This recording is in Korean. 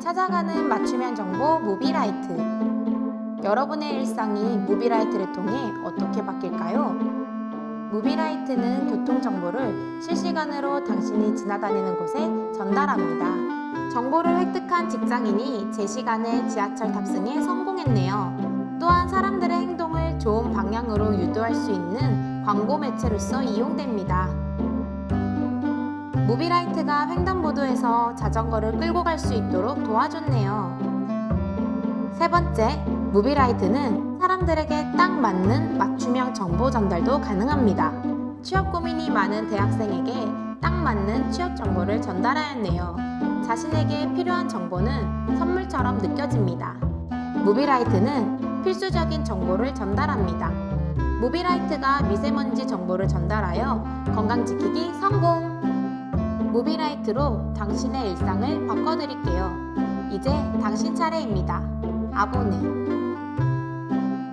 찾아가는 맞춤형 정보 무비라이트. 여러분의 일상이 무비라이트를 통해 어떻게 바뀔까요? 무비라이트는 교통 정보를 실시간으로 당신이 지나다니는 곳에 전달합니다. 정보를 획득한 직장인이 제 시간에 지하철 탑승에 성공했네요. 또한 사람들의 행동을 좋은 방향으로 유도할 수 있는 광고 매체로서 이용됩니다. 무비라이트가 횡단보도에서 자전거를 끌고 갈 수 있도록 도와줬네요. 세 번째, 무비라이트는 사람들에게 딱 맞는 맞춤형 정보 전달도 가능합니다. 취업 고민이 많은 대학생에게 딱 맞는 취업 정보를 전달하였네요. 자신에게 필요한 정보는 선물처럼 느껴집니다. 무비라이트는 필수적인 정보를 전달합니다. 무비라이트가 미세먼지 정보를 전달하여 건강 지키기 성공! 무비라이트로 당신의 일상을 바꿔드릴게요. 이제 당신 차례입니다. 아보네.